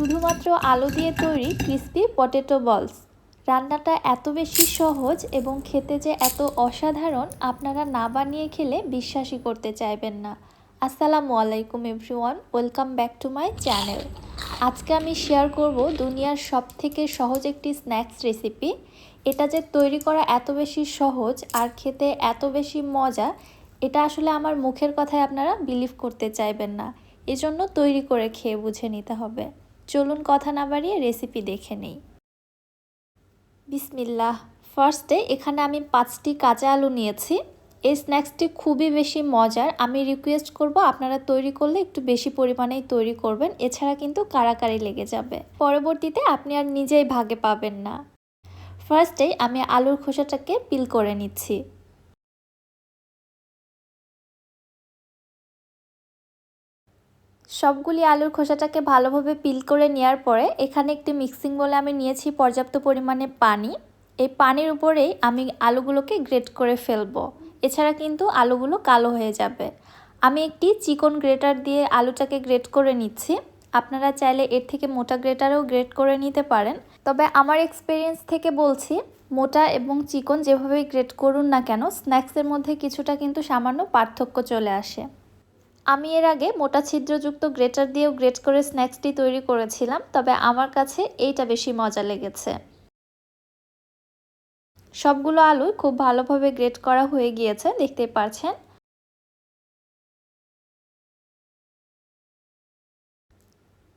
শুধুমাত্র আলু দিয়ে তৈরি ক্রিস্পি পটেটো বলস। রান্নাটা এত বেশি সহজ এবং খেতে যে এত অসাধারণ আপনারা না বানিয়ে খেলে বিশ্বাসই করতে চাইবেন না। আসসালামু আলাইকুম everyone, welcome back to my channel. আজকে আমি শেয়ার করব দুনিয়ার সব থেকে সহজ একটি স্ন্যাক্স রেসিপি। এটা যে তৈরি করা এত বেশি সহজ আর খেতে এত বেশি মজা, এটা আসলে আমার মুখের কথায় আপনারা বিলিভ করতে চাইবেন না। এজন্য তৈরি করে খেয়ে বুঝে নিতে হবে। চলুন কথা না বাড়িয়ে রেসিপি দেখে নেই। বিসমিল্লাহ। ফার্স্টে এখানে আমি পাঁচটি কাঁচা আলু নিয়েছি। এই স্ন্যাক্সটি খুবই বেশি মজার। আমি রিকোয়েস্ট করব আপনারা তৈরি করলে একটু বেশি পরিমাণেই তৈরি করবেন। এছাড়া কিন্তু কারাকারি লেগে যাবে। পরবর্তীতে আপনি আর নিজেই ভাগে পাবেন না। ফার্স্টেই আমি আলুর খোসাটাকে পিল করে নিচ্ছি। সবগুলি আলুর খোসাটাকে ভালোভাবে পিল করে নেওয়ার পরে এখানে একটি মিক্সিং বলে আমি নিয়েছি পর্যাপ্ত পরিমাণে পানি। এই পানির উপরেই আমি আলুগুলোকে গ্রেট করে ফেলব। এছাড়া কিন্তু আলুগুলো কালো হয়ে যাবে। আমি একটি চিকন গ্রেটার দিয়ে আলুটাকে গ্রেট করে নিচ্ছি। আপনারা চাইলে এর থেকে মোটা গ্রেটারেও গ্রেট করে নিতে পারেন। তবে আমার এক্সপিরিয়েন্স থেকে বলছি, মোটা এবং চিকন যেভাবেই গ্রেট করুন না কেন, স্ন্যাক্সের মধ্যে কিছুটা কিন্তু সামান্য পার্থক্য চলে আসে। আমি এর আগে মোটা ছিদ্রযুক্ত গ্রেটার দিয়েও গ্রেট করে স্ন্যাক্সটি তৈরি করেছিলাম, তবে আমার কাছে এইটা বেশি মজা লেগেছে। সবগুলো আলু খুব ভালোভাবে গ্রেট করা হয়ে গিয়েছে দেখতে পাচ্ছেন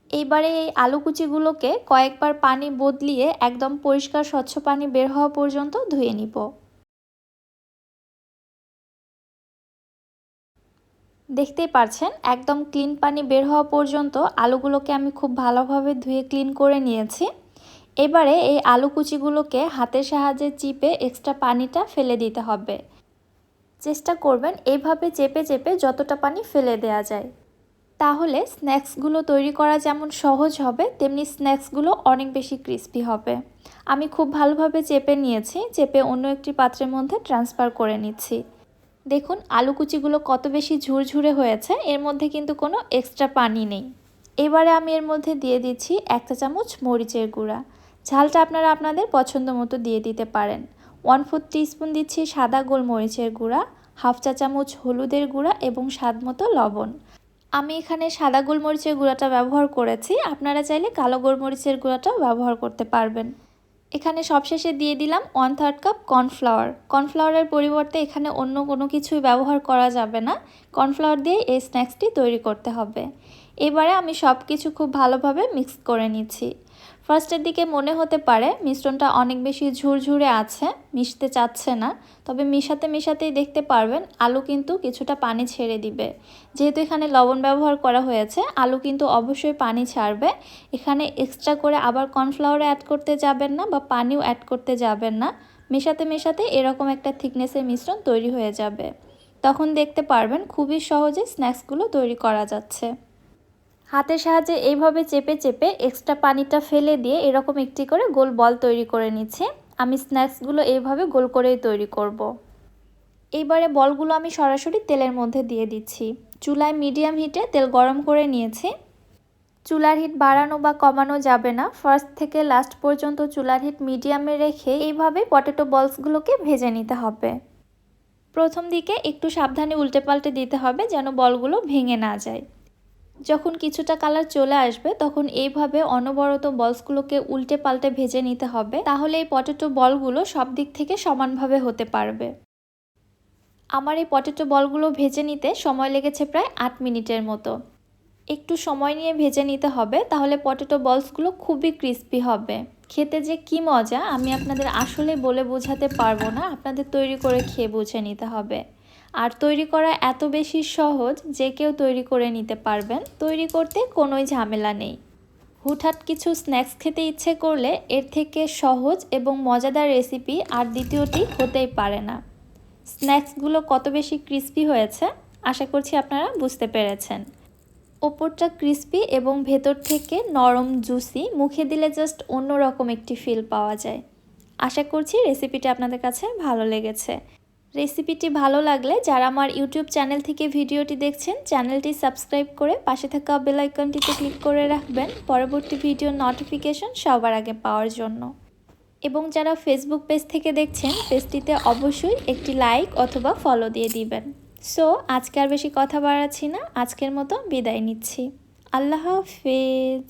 এইবারে এই আলু কুচিগুলোকে কয়েকবার পানি বদলিয়ে একদম পরিষ্কার স্বচ্ছ পানি বের হওয়া পর্যন্ত ধুয়ে নিব। দেখতেই পারছেন, একদম ক্লিন পানি বের হওয়া পর্যন্ত আলুগুলোকে আমি খুব ভালোভাবে ধুয়ে ক্লিন করে নিয়েছি। এবারে এই আলু কুচিগুলোকে হাতের সাহায্যে চিপে এক্সট্রা পানিটা ফেলে দিতে হবে। চেষ্টা করবেন এইভাবে চেপে চেপে যতটা পানি ফেলে দেওয়া যায়। তাহলে স্ন্যাক্সগুলো তৈরি করা যেমন সহজ হবে, তেমনি স্ন্যাক্সগুলো অনেক বেশি ক্রিস্পি হবে। আমি খুব ভালোভাবে চেপে নিয়েছি, চেপে অন্য একটি পাত্রের মধ্যে ট্রান্সফার করে নিচ্ছি। দেখুন আলু কুচিগুলো কত বেশি ঝুরঝুরে হয়েছে, এর মধ্যে কিন্তু কোনো এক্সট্রা পানি নেই। এবারে আমি এর মধ্যে দিয়ে দিচ্ছি একটা চামচ মরিচের গুঁড়া। ঝালটা আপনারা আপনাদের পছন্দ মতো দিয়ে দিতে পারেন। ওয়ান ফোর টিস্পুন দিচ্ছি সাদা গোলমরিচের গুঁড়া হাফ চা চামচ হলুদের গুঁড়া এবং স্বাদ মতো লবণ। আমি এখানে সাদা গোলমরিচের গুঁড়াটা ব্যবহার করেছি, আপনারা চাইলে কালো গোলমরিচের গুঁড়াটাও ব্যবহার করতে পারবেন। এখানে সবশেষে দিয়ে দিলাম ওয়ান থার্ড কাপ কর্নফ্লাওয়ার কর্নফ্লাওয়ারের পরিবর্তে এখানে অন্য কোনো কিছুই ব্যবহার করা যাবে না। কর্নফ্লাওয়ার দিয়ে এই স্ন্যাক্সটি তৈরি করতে হবে। এবারে আমি সব কিছু খুব ভালোভাবে মিক্স করে নিচ্ছি। ফার্স্টের দিকে মনে হতে পারে মিশ্রণটা অনেক বেশি ঝুরঝুরে আছে, মিশতে চাচ্ছে না, তবে মিশাতে মিশাতেই দেখতে পারবেন আলু কিন্তু কিছুটা পানি ছেড়ে দিবে। যেহেতু এখানে লবণ ব্যবহার করা হয়েছে, আলু কিন্তু অবশ্যই পানি ছাড়বে। এখানে এক্সট্রা করে আবার কর্নফ্লাওয়ার অ্যাড করতে যাবেন না বা পানিও অ্যাড করতে যাবেন না। মেশাতে মেশাতে এরকম একটা থিকনেসের মিশ্রণ তৈরি হয়ে যাবে। তখন দেখতে পারবেন খুবই সহজে স্ন্যাক্সগুলো তৈরি করা যাচ্ছে। হাতের সাহায্যে এইভাবে চেপে চেপে এক্সট্রা পানিটা ফেলে দিয়ে এরকম একটি করে গোল বল তৈরি করে নিচ্ছে। আমি স্ন্যাক্সগুলো এইভাবে গোল করেই তৈরি করব। এইবারে বলগুলো আমি সরাসরি তেলের মধ্যে দিয়ে দিচ্ছি। চুলায় মিডিয়াম হিটে তেল গরম করে নিয়েছি। চুলার হিট বাড়ানো বা কমানো যাবে না। ফার্স্ট থেকে লাস্ট পর্যন্ত চুলার হিট মিডিয়ামে রেখে এইভাবে পটেটো বলসগুলোকে ভেজে নিতে হবে। প্রথম দিকে একটু সাবধানে উল্টে পাল্টে দিতে হবে যেন বলগুলো ভেঙে না যায়। যখন কিছুটা কালার চলে আসবে, তখন এইভাবে অনবরত বলসগুলোকে উল্টে পাল্টে ভেজে নিতে হবে। তাহলে এই পটেটো বলগুলো সব দিক থেকে সমানভাবে হতে পারবে। আমার এই পটেটো বলগুলো ভেজে নিতে সময় লেগেছে প্রায় আট মিনিটের মতো। একটু সময় নিয়ে ভেজে নিতে হবে, তাহলে পটেটো বলসগুলো খুবই ক্রিস্পি হবে। খেতে যে কি মজা, আমি আপনাদের আসলে বলে বোঝাতে পারব না। আপনাদের তৈরি করে খেয়ে বুঝে নিতে হবে। আর তৈরি করা এত বেশি সহজ যে কেউ তৈরি করে নিতে পারবেন। তৈরি করতে কোনোই ঝামেলা নেই। হুটহাট কিছু স্ন্যাক্স খেতে ইচ্ছে করলে এর থেকে সহজ এবং মজাদার রেসিপি আর দ্বিতীয়টি হতেই পারে না। স্ন্যাক্সগুলো কত বেশি ক্রিস্পি হয়েছে, আশা করছি আপনারা বুঝতে পেরেছেন। ওপরটা ক্রিস্পি এবং ভেতর থেকে নরম, জুসি, মুখে দিলে জাস্ট অন্যরকম একটি ফিল পাওয়া যায়। আশা করছি রেসিপিটা আপনাদের কাছে ভালো লেগেছে। রেসিপিটি ভালো লাগলে যারা আমার ইউটিউব চ্যানেল থেকে ভিডিওটি দেখছেন, চ্যানেলটি সাবস্ক্রাইব করে পাশে থাকা বেল আইকনটিতে ক্লিক করে রাখবেন পরবর্তী ভিডিও নোটিফিকেশন সবার আগে পাওয়ার জন্য। এবং যারা ফেসবুক পেজ থেকে দেখছেন পেজটিতে অবশ্যই একটি লাইক অথবা ফলো দিয়ে দিবেন। সো আজকে আর বেশি কথা বাড়াচ্ছি না, আজকের মতো বিদায় নিচ্ছি। আল্লাহ হাফেজ।